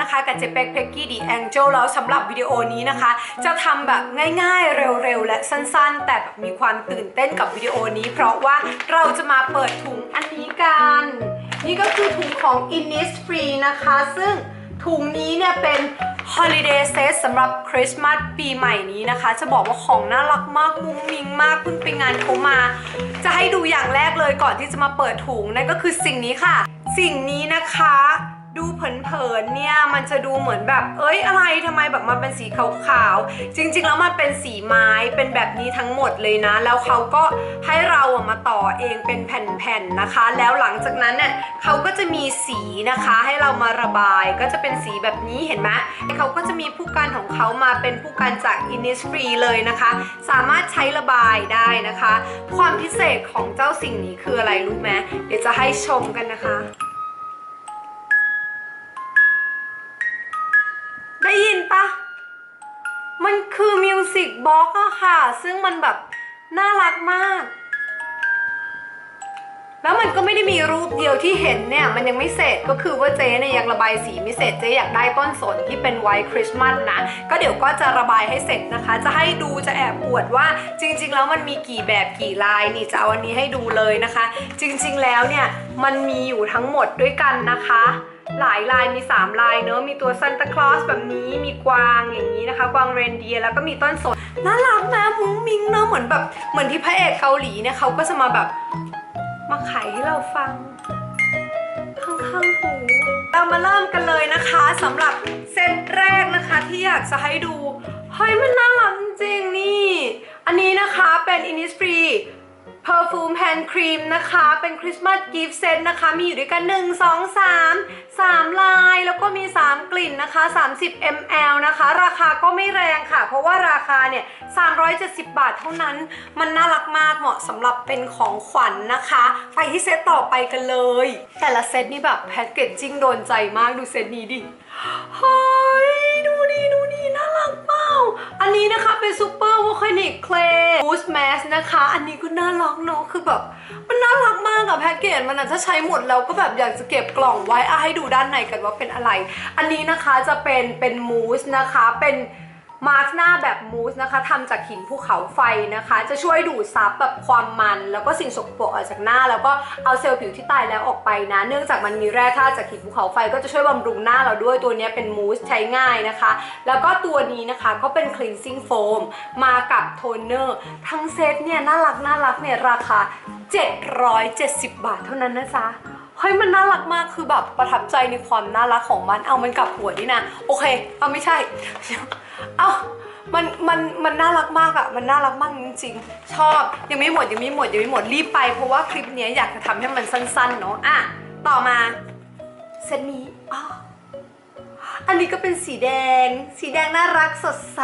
กันะคะกับเจเป็กเพกกี้ดีแองเจลแล้วสำหรับวิดีโอนี้นะคะ จะทำแบบง่ายๆเร็วๆ และสั้นๆ แต่แบบมีความตื่นเต้นกับวิดีโอนี้ เพราะว่าเราจะมาเปิดถุงอันนี้กัน นี่ก็คือถุงของ Innisfree นะคะ ซึ่งถุงนี้เนี่ยเป็น Holiday Set สำหรับคริสต์มาสปีใหม่นี้นะคะ จะบอกว่าของน่ารักมากมุ้งมิงมากเพิ่งไปงานเขามา จะให้ดูอย่างแรกเลยก่อนที่จะมาเปิดถุงนั่นก็คือสิ่งนี้ค่ะ สิ่งนี้นะคะ ดูเผินๆเนี่ยมันจะดูเหมือนแบบ เอ้ยอะไรทำไมแบบมันเป็นสีขาวๆจริงๆแล้วมันเป็นสีไม้เป็นแบบนี้ทั้งหมดเลยนะ แล้วเขาก็ให้เราอะมาต่อเองเป็นแผ่นๆนะคะ แล้วหลังจากนั้นเนี่ยเขาก็จะมีสีนะคะ ให้เรามาระบายก็จะเป็นสีแบบนี้เห็นไหมเขาก็จะมีผู้กันของเขามาเป็นผู้กันจาก Innisfree เลยนะคะ สามารถใช้ระบายได้นะคะ ความพิเศษของเจ้าสิ่งนี้คืออะไรรู้ไหมเดี๋ยวจะให้ชมกันนะคะ มันคือมิวสิกบ็อกอะค่ะ ซึ่งมันแบบน่ารักมาก แล้วมันก็ไม่ได้มีรูปเดียวที่เห็นเนี่ย มันยังไม่เสร็จก็คือว่าเจ๊เนี่ยยังระบายสีไม่เสร็จเจ๊อยากได้ต้นสนที่เป็นไวท์คริสต์มาสนะ ก็เดี๋ยวก็จะระบายให้เสร็จนะคะ จะให้ดูจะแอบอวดว่าจริง ๆ แล้วมันมีกี่แบบกี่ลายนี่จะเอาอันนี้ให้ดูเลยนะคะ จริงๆแล้วเนี่ยมันมีอยู่ทั้งหมดด้วยกันนะคะ หลายลายมี 3 ลายเนอะมีตัวซันตาคลอสแบบนี้มีกวางอย่างนี้นะคะ กวางเรนเดียร์แล้วก็มีต้นสนน่ารักนะมุ้งมิงเนอะเหมือนแบบเหมือนที่พระเอกเกาหลีเนี่ยเขาก็จะมาแบบมาขายให้เราฟังข้างๆหูเรามาเริ่มกันเลยนะคะสำหรับเซตแรกนะคะที่อยากจะให้ดูเฮ้ยมันน่ารักจริงๆนี่ อันนี้นะคะเป็น Innisfree Perfume Hand Cream นะคะ เป็นคริสต์มาสกิฟต์เซตนะคะ มีอยู่ด้วยกัน 1 2 3 3 ลาย แล้วก็มี 3 กลิ่นนะคะ 30 ml นะคะ ราคาก็ไม่แรงค่ะ เพราะว่าราคาเนี่ย 370 บาทเท่านั้น มันน่ารักมากเหมาะสำหรับเป็นของขวัญนนะคะ ไปที่เซตต่อไปกันเลย แต่ละเซตนี่แบบแพ็กเกจจิ้งโดนใจมากดูเซตนี้ดิ อันนี้นะคะเป็นซูเปอร์วอคานิกเคลย์บูสแมสนะคะ อันนี้ก็น่ารักเนาะคือแบบมันน่ารักมากอะแพ็กเกจมันอะถ้าใช้หมดแล้วก็แบบอยากจะเก็บกล่องไว้อะให้ดูด้านในกันว่าเป็นอะไร อันนี้นะคะจะเป็นเป็นมูสนะคะเป็น มาร์กหน้าแบบมูสนะคะทำจากหินภูเขาไฟนะคะ จะช่วยดูดซับแบบความมัน แล้วก็สิ่งสกปรกออกจากหน้า แล้วก็เอาเซลล์ผิวที่ตายแล้วออกไปนะ เนื่องจากมันมีแร่ธาตุจากหินภูเขาไฟก็จะช่วยบำรุงหน้าเราด้วยตัวนี้เป็นมูสใช้ง่ายนะคะ แล้วก็ตัวนี้นะคะก็เป็น cleansing foam มากับโทนเนอร์ทั้งเซตเนี่ยน่ารักน่ารักเนี่ยราคา 770 บาทเท่านั้นนะจ๊ะ เฮ้ยมันน่ารักมากคือแบบประทับใจในความน่ารักของมัน เอามันกลับหัวนี่นะโอเค เอาไม่ใช่ เอามันมันมันน่ารักมากอะมันน่ารักมากจริงๆชอบยังไม่หมดยังไม่หมดยังไม่หมดรีบไป เพราะว่าคลิปเนี้ยอยากจะทำให้มันสั้นๆเนาะอะต่อมาเซตนี้อ๋อ อันนี้ก็เป็นสีแดง สีแดงน่ารักสดใส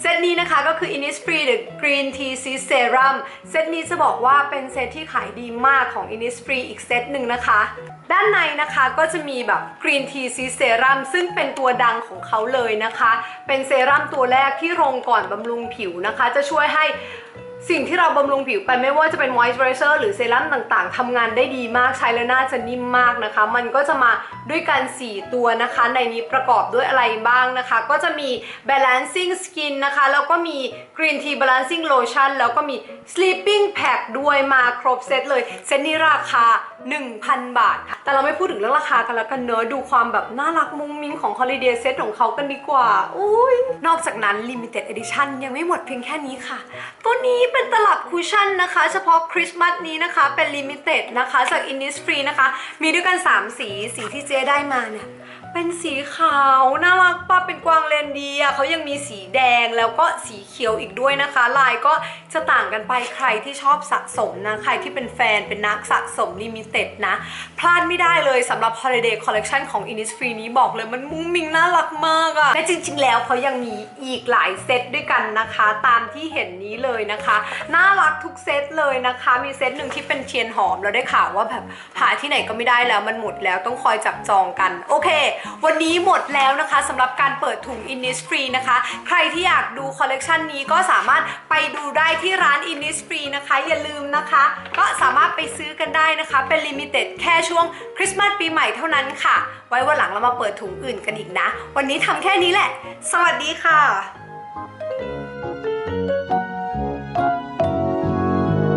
เซตนี้นะคะก็คือ Innisfree The Green Tea Sea Serum เซตนี้จะบอกว่าเป็นเซตที่ขายดีมากของ Innisfree อีกเซตหนึ่งนะคะ ด้านในนะคะก็จะมีแบบ Green Tea Sea Serum ซึ่งเป็นตัวดังของเขาเลยนะคะ เป็นเซรั่มตัวแรกที่ลงก่อนบำรุงผิวนะคะ จะช่วยให้ สิ่งที่เราบำรุงผิวไปไม่ว่าจะเป็น moisturizer หรือเซรั่มต่างๆทำงานได้ดีมากใช้แล้วน่าจะนิ่มมากนะคะ มันก็จะมาด้วยกัน 4 ตัวนะคะ ในนี้ประกอบด้วยอะไรบ้างนะคะ ก็จะมี balancing skin นะคะ แล้วก็มี green tea balancing lotion แล้วก็มี sleeping pack ด้วยมาครบเซตเลย เซตนี้ราคา 1,000 บาทค่ะ แต่เราไม่พูดถึงเรื่องราคากันแล้วกันเนอะดูความแบบน่ารักมุ้งมิ้งของ holiday set ของเขากันดีกว่าอุ้ยนอกจากนั้น limited edition ยังไม่หมดเพียงแค่นี้ค่ะ ตัวนี้เป็น็นตลับคูชชั่นนะคะ เฉพาะคริสต์มาสนี้นะคะ เป็นลิมิเต็ดนะคะจากอินนิสฟรีนะคะ มีด้วยกัน 3 สี สีที่เจ๊ได้มาเนี่ย เป็นสีขาวน่ารักป่ะเป็นกวางเรนเดียเขายังมีสีแดงแล้วก็สีเขียวอีกด้วยนะคะ ลายก็จะต่างกันไปใครที่ชอบสะสมนะ ใครที่เป็นแฟนเป็นนักสะสมลิมิเต็ดนะ พลาดไม่ได้เลยสำหรับ Holiday Collection ของ Innisfree นี้บอกเลยมันมุ้งมิงน่ารักมากอะและจริงๆ แล้วเขายังมีอีกหลายเซตด้วยกันนะคะ ตามที่เห็นนี้เลยนะคะน่ารักทุกเซตเลยนะคะ มีเซตหนึ่งที่เป็นเทียนหอมเราได้ข่าวว่าแบบหาที่ไหนก็ไม่ได้แล้วมันหมดแล้วต้องคอยจับจองกันโอเควันนี้หมดแล้วนะคะสำหรับการเปิดถุง Innisfree นะคะ ใครที่อยากดูคอลเลกชันนี้ก็สามารถไปดูได้ที่ร้าน Innisfree นะคะ อย่าลืมนะคะ ก็สามารถไปซื้อกันได้นะคะ เป็นลิมิเต็ดแค่ช่วงคริสต์มาสปีใหม่เท่านั้นค่ะ ไว้วันหลังเรามาเปิดถุงอื่นกันอีกนะ วันนี้ทำแค่นี้แหละ สวัสดีค่ะ